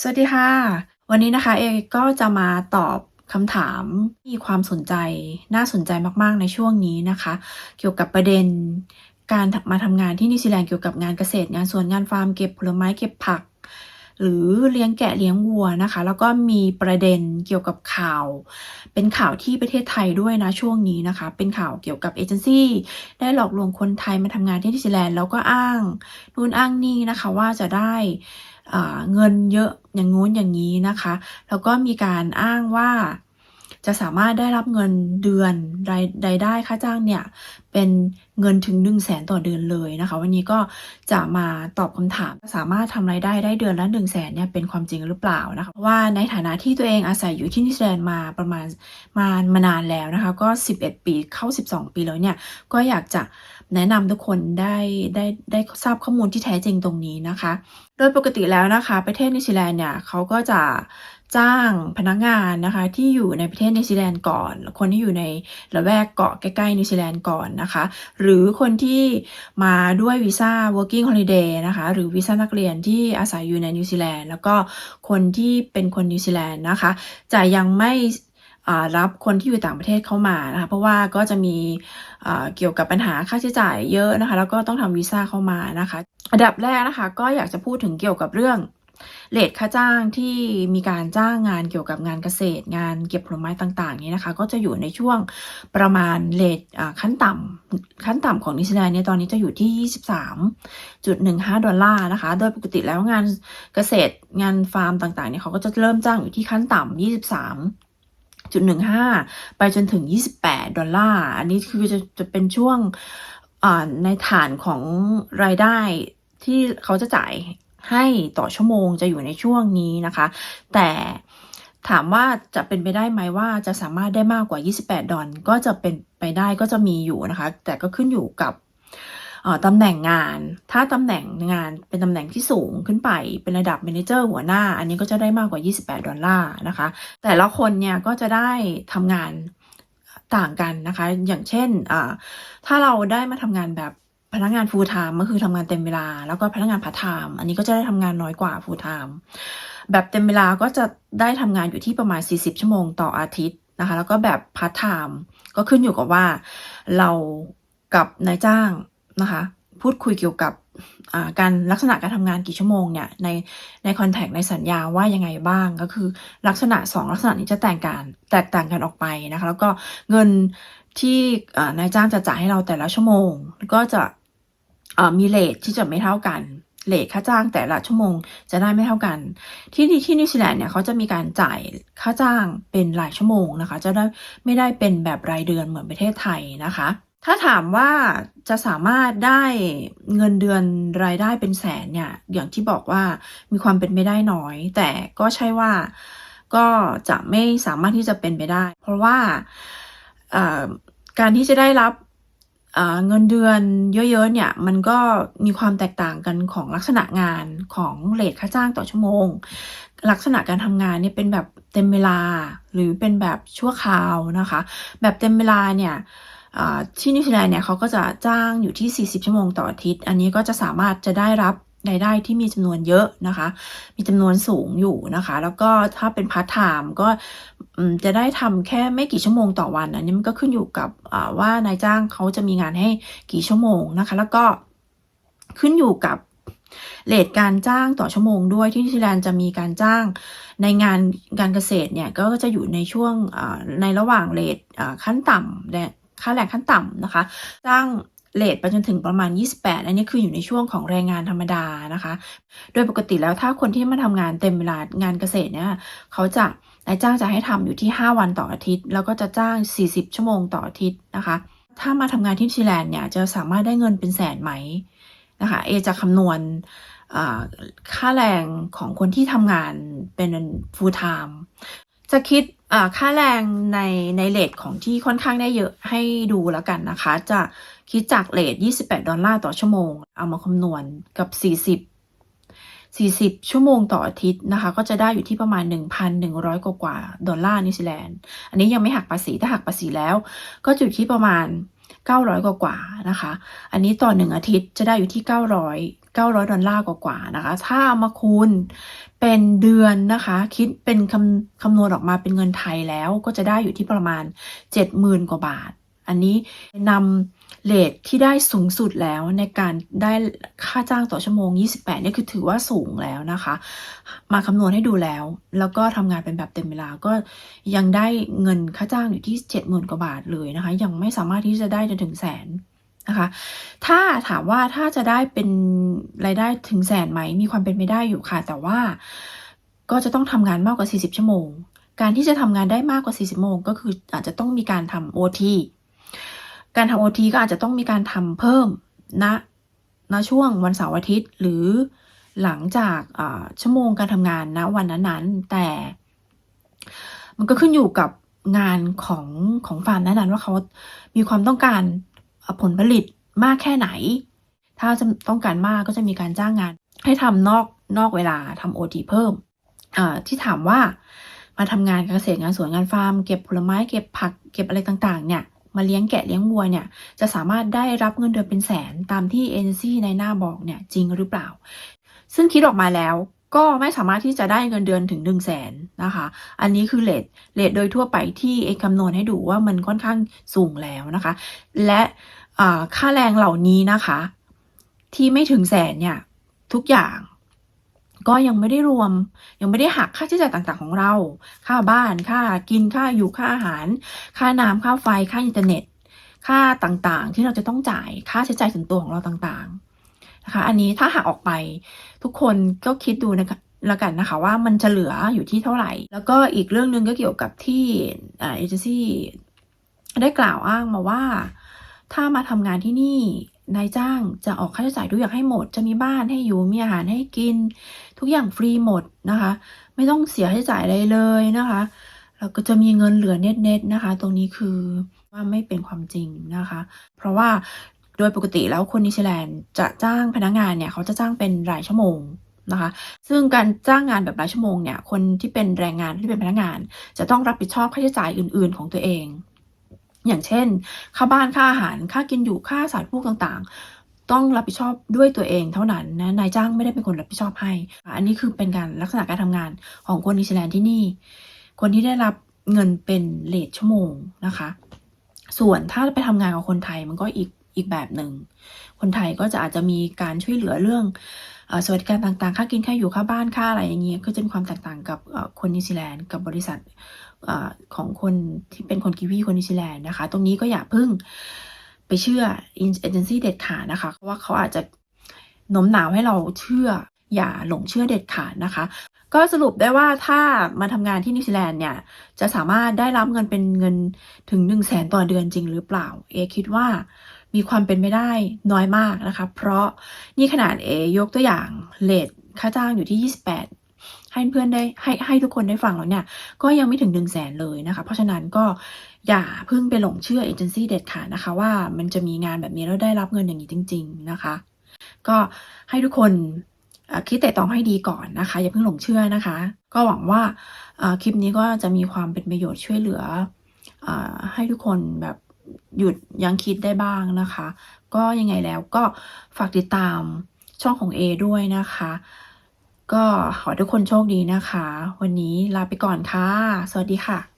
สวัสดีค่ะ วันนี้นะคะเอก็จะมาตอบคำถามที่มีความสนใจน่าสนใจมากๆในช่วงนี้นะคะ เกี่ยวกับประเด็นการมาทำงานที่นิวซีแลนด์เกี่ยวกับงานเกษตรงานสวนงานฟาร์มเก็บผลไม้เก็บผัก หรือเลี้ยงแกะเลี้ยงวัวนะคะ แล้วก็มีประเด็นเกี่ยวกับข่าว เป็นข่าวที่ประเทศไทยด้วยนะช่วงนี้นะคะ เป็นข่าวเกี่ยวกับเอเจนซี่ได้หลอกลวงคนไทยมาทำงานที่นิวซีแลนด์แล้วก็อ้างนู่นอ้างนี่นะคะว่าจะได้ เงินเยอะอย่างงู้นอย่างนี้นะคะ แล้วก็มีการอ้างว่า จะสามารถได้รับเงินเดือนรายรายได้ค่าจ้างเนี่ยเป็นเงินถึง 1 0 0 0 0แสนต่อเดือนเลยนะคะ วันนี้ก็จะมาตอบคำถามสามารถทำรายได้ได้เดือนละ1 0 0 0 0แสนเนี่ยเป็นความจริงหรือเปล่านะคะเพราะว่าในฐานะที่ตัวเองอาศัยอยู่ที่นิวซีแลนด์มาประมาณมามานานแล้วนะคะ ก็ 11 ปีเข้า 12 ปีแล้วเนี่ยก็อยากจะแนะนำทุกคนได้ได้ได้ทราบข้อมูลที่แท้จริงตรงนี้นะคะ โดยปกติแล้วนะคะ ประเทศนิวซีแลนด์เนี่ยเขาก็จะจ้างพนักงานนะคะ ที่อยู่ในประเทศนิวซีแลนด์ก่อน คนที่อยู่ในละแวกเกาะใกล้ๆนิวซีแลนด์ก่อนนะคะ หรือคนที่มาด้วยวีซ่า working holiday นะคะ หรือวีซ่านักเรียนที่อาศัยอยู่ในนิวซีแลนด์แล้วก็คนที่เป็นคนนิวซีแลนด์นะคะ จะยังไม่รับคนที่อยู่ต่างประเทศเข้ามานะคะเพราะว่าก็จะมีเกี่ยวกับปัญหาค่าใช้จ่ายเยอะนะคะ แล้วก็ต้องทำวีซ่าเข้ามานะคะอันดับแรกนะคะ ก็อยากจะพูดถึงเกี่ยวกับเรื่อง เรทค่าจ้างที่มีการจ้างงานเกี่ยวกับงานเกษตร งานเก็บผลไม้ต่างๆนี้นะคะ ก็จะอยู่ในช่วงประมาณเรทอ่าขั้นต่ำขั้นต่ำของนิวซีแลนด์เนี่ยตอนนี้จะอยู่ที่ 23.15 ดอลลาร์นะคะ โดยปกติแล้วงานเกษตรงานฟาร์มต่างๆเนี่ยเขาก็จะเริ่มจ้างอยู่ที่ขั้นต่ำ23จุดหนึ่งห้าไปจนถึง 28 ดอลลาร์ อันนี้คือจะจะเป็นช่วงในฐานของรายได้ที่เขาจะจ่าย ให้ต่อชั่วโมงจะอยู่ในช่วงนี้นะคะ แต่ถามว่าจะเป็นไปได้ไหมว่าจะสามารถได้มากกว่า 28 ดอลก็จะเป็นไปได้ก็จะมีอยู่นะคะ แต่ก็ขึ้นอยู่กับตำแหน่งงาน ถ้าตำแหน่งงานเป็นตำแหน่งที่สูงขึ้นไป เป็นระดับ m ม n เจอร์หัวหน้า อันนี้ก็จะได้มากกว่า 28 ดอลลาร์นะคะ แต่ละคนเนี่ยก็จะได้ทำงานต่างกันนะคะ อย่างเช่น ถ้าเราได้มาทำงานแบบ พนักงาน full time ก็คือทำงานเต็มเวลา แล้วก็พนักงาน part time อันนี้ก็จะได้ทำงานน้อยกว่า full time แบบเต็มเวลาก็จะได้ทำงานอยู่ที่ประมาณ 40 ชั่วโมงต่ออาทิตย์นะคะ แล้วก็แบบ part time ก็ขึ้นอยู่กับว่าเรากับนายจ้างนะคะ พูดคุยเกี่ยวกับการลักษณะการทำงานกี่ชั่วโมงเนี่ยในในคอนแทคในสัญญาว่ายังไงบ้างก็คือลักษณะ 2 ลักษณะนี้จะแตกต่างแตกต่างกันออกไปนะคะ แล้วก็เงินที่นายจ้างจะจ่ายให้เราแต่ละชั่วโมง ก็จะ มีเลทที่จะไม่เท่ากันเลทค่าจ้างแต่ละชั่วโมงจะได้ไม่เท่ากันที่ที่นิวซีแลนด์เนี่ยเขาจะมีการจ่ายค่าจ้างเป็นรายชั่วโมงนะคะ จะได้ไม่ได้เป็นแบบรายเดือนเหมือนประเทศไทยนะคะ ถ้าถามว่าจะสามารถได้เงินเดือนรายได้เป็นแสนเนี่ยอย่างที่บอกว่ามีความเป็นไปได้น้อย แต่ก็ใช่ว่าก็จะไม่สามารถที่จะเป็นไปได้ เพราะว่าการที่จะได้รับ เงินเดือนเยอะๆเนี่ยมันก็มีความแตกต่างกันของลักษณะงานของเลทค่าจ้างต่อชั่วโมง ลักษณะการทำงานเนี่ยเป็นแบบเต็มเวลาหรือเป็นแบบชั่วคราวนะคะ แบบเต็มเวลาเนี่ยที่นิวซีแลนด์เนี่ยเขาก็จะจ้างอยู่ที่ 40 ชั่วโมงต่ออาทิตย์ อันนี้ก็จะสามารถจะได้รับ รายได้ที่มีจำนวนเยอะนะคะ มีจำนวนสูงอยู่นะคะ แล้วก็ถ้าเป็นพาร์ทไทม์ก็จะได้ทำแค่ไม่กี่ชั่วโมงต่อวันอันนี้มันก็ขึ้นอยู่กับว่านายจ้างเขาจะมีงานให้กี่ชั่วโมงนะคะ แล้วก็ขึ้นอยู่กับเลทการจ้างต่อชั่วโมงด้วยที่นิวซีแลนด์จะมีการจ้างในงานการเกษตรเนี่ยก็จะอยู่ในช่วงในระหว่างเลทขั้นต่ำและค่าแรงขั้นต่ำนะคะ จ้าง เลทไปจนถึงประมาณ 28 อันนี้คืออยู่ในช่วงของแรงงานธรรมดานะคะ โดยปกติแล้วถ้าคนที่มาทำงานเต็มเวลางานเกษตรเนี่ยเขาจะนายจ้างจะให้ทำอยู่ที่ 5 วันต่ออาทิตย์ แล้วก็จะจ้าง 40 ชั่วโมงต่ออาทิตย์นะคะ ถ้ามาทำงานที่นิแลนด์เนี่ยจะสามารถได้เงินเป็นแสนไหมนะคะเอจะคำนวณค่าแรงของคนที่ทำงานเป็น full time จะคิดค่าแรงในในเลทของที่ค่อนข้างได้เยอะให้ดูแล้วกันนะคะ จะคิดจากเลท28 ดอลลาร์ต่อชั่วโมง เอามาคำนวณกับ 40 40 ชั่วโมงต่ออาทิตย์นะคะ ก็จะได้อยู่ที่ประมาณ 1,100 กว่ากว่าดอลลาร์นิวซีแลนด์ อันนี้ยังไม่หักภาษี ถ้าหักภาษีแล้ว ก็จะอยู่ที่ประมาณ 900 กว่ากว่านะคะ อันนี้ต่อหนึ่งอาทิตย์จะได้อยู่ที่ 900 900 ดอลลาร์กว่าๆนะคะ ถ้ามาคูณเเป็นเดือนนะคะ คิดเป็นคำคำนวณออกมาเป็นเงินไทยแล้วก็จะได้อยู่ที่ประมาณ 70,000 กว่าบาท อันนี้นำเลทที่ได้สูงสุดแล้วในการได้ค่าจ้างต่อชั่วโมง 28นี่คือถือว่าสูงแล้วนะคะ มาคำนวณให้ดูแล้ว แล้วก็ทำงานเป็นแบบเต็มเวลาก็ยังได้เงินค่าจ้างอยู่ที่ 70,000กว่าบาทเลยนะคะ ยังไม่สามารถที่จะได้จนถึงแสนนะคะ ถ้าถามว่าถ้าจะได้เป็นรายได้ถึงแสนไหม มีความเป็นไปได้อยู่ค่ะ แต่ว่าก็จะต้องทำงานมากกว่า 40 ชั่วโมง การที่จะทำงานได้มากกว่า 40 ชั่วโมง ก็คืออาจจะต้องมีการทำ OT การทำ OT ก็อาจจะต้องมีการทำเพิ่มณณช่วงวันเสาร์อาทิตย์ หรือหลังจากชั่วโมงการทำงานณวันนั้นๆ แต่ มันก็ขึ้นอยู่กับงานของของฟาร์มนั้นๆว่าเขามีความต้องการผลผลิตมากแค่ไหน ถ้าจะต้องการมากก็จะมีการจ้างงาน ให้ทำนอกนอกเวลาทำโอทีเพิ่มที่ถามว่ามาทำงานเกษตรงานสวนงานฟาร์ม เก็บผลไม้เก็บผักเก็บอะไรต่างๆ เนี่ย มาเลี้ยงแกะเลี้ยงวัวเนี่ยจะสามารถได้รับเงินเดือนเป็นแสนตามที่เอเจนซี่ในหน้าบอกเนี่ยจริงหรือเปล่า ซึ่งคิดออกมาแล้วก็ไม่สามารถที่จะได้เงินเดือนถึง1นึ่งแสนนะคะ อันนี้คือเลท เลทโดยทั่วไปที่เอกคำนวณให้ดูว่ามันค่อนข้างสูงแล้วนะคะ และค่าแรงเหล่านี้นะคะ ที่ไม่ถึงแสนเนี่ย ทุกอย่าง ก็ยังไม่ได้รวม ยังไม่ได้หักค่าใช้จ่ายต่างๆของเรา ค่าบ้านค่ากินค่าอยู่ค่าอาหาร ค่าน้ำค่าไฟค่าอินเทอร์เน็ต ค่าต่างๆ ที่เราจะต้องจ่ายค่าใช้จ่ายส่วนตัวของเราต่างๆนะคะ อันนี้ถ้าหักออกไปทุกคนก็คิดดูนะคะแล้วกันนะคะว่ามันจะเหลืออยู่ที่เท่าไหร่ แล้วก็อีกเรื่องหนึ่งก็เกี่ยวกับที่เอเจนซี่ได้กล่าวอ้างมาว่า ถ้ามาทำงานที่นี่ นายจ้างจะออกค่าใช้จ่ายทุกอย่างให้หมด จะมีบ้านให้อยู่มีอาหารให้กิน ทุกอย่างฟรีหมดนะคะ ไม่ต้องเสียค่าใช้จ่ายอะไรเลยนะคะแล้วก็จะมีเงินเหลือเน็ตๆนะคะ ตรงนี้คือว่าไม่เป็นความจริงนะคะ เพราะว่าโดยปกติแล้วคนนิวซีแลนด์จะจ้างพนักงานเนี่ยเขาจะจ้างเป็นรายชั่วโมงนะคะ ซึ่งการจ้างงานแบบรายชั่วโมงเนี่ยคนที่เป็นแรงงานที่เป็นพนักงาน จะต้องรับผิดชอบค่าใช้จ่ายอื่น ๆ ของตัวเอง อย่างเช่น ค่าบ้านค่าอาหารค่ากินอยู่ค่าสารพวกต่างๆ ต้องรับผิดชอบด้วยตัวเองเท่านั้นนะนายจ้างไม่ได้เป็นคนรับผิดชอบให้ อันนี้คือเป็นการลักษณะการทำงานของคนนิวซีแลนด์ที่นี่ คนที่ได้รับเงินเป็นเลทชั่วโมงนะคะ ส่วนถ้าไปทำงานกับคนไทยมันก็อีก อีกแบบหนึ่ง คนไทยก็จะอาจจะมีการช่วยเหลือเรื่องอสวัสดิการต่างๆ ค่ากิน ค่าอยู่ ค่าบ้าน ค่าอะไรอย่างเงี้ย ก็จะมีความแตกต่างกับคนนิวซีแลนด์กับบริษัทอของคนที่เป็นคนกีวีคนนิวซีแลนด์นะคะ ตรงนี้ก็อย่าพิ่งไปเชื่อเอเจนซี่เด็ดขาดนะคะ เพราะว่าเขาอาจจะโน้มน้าวให้เราเชื่ออย่าหลงเชื่อเด็ดขาดนะคะ ก็สรุปได้ว่าถ้ามาทำงานที่นิวซีแลนด์เนี่ย จะสามารถได้รับเงินเป็นเงินถึง1นึ่งแสนต่อเดือนจริงหรือเปล่า เอคิดว่า มีความเป็นไม่ได้น้อยมากนะคะ เพราะนี่ขนาดเอยกตัวอย่างเลทค่าจ้างอยู่ที่ 28ให้เพื่อนได้ให้ให้ทุกคนได้ฟังแล้วเนี่ย ก็ยังไม่ถึง1นึ่งแสนเลยนะคะ เพราะฉะนั้นก็อย่าเพิ่งไปหลงเชื่อเอเจนซี่เด็ดขาดนะคะ ว่ามันจะมีงานแบบนี้แล้วได้รับเงินอย่างนี้จริง ๆนะคะ ก็ให้ทุกคนคิดแต่ตองให้ดีก่อนนะคะ อย่าเพิ่งหลงเชื่อนะคะ ก็หวังว่าคลิปนี้ก็จะมีความเป็นประโยชน์ช่วยเหลืออให้ทุกคนแบบ หยุดยั้งคิดได้บ้างนะคะ ก็ยังไงแล้วก็ฝากติดตามช่องของ A ด้วยนะคะ ก็ขอทุกคนโชคดีนะคะ วันนี้ลาไปก่อนค่ะ สวัสดีค่ะ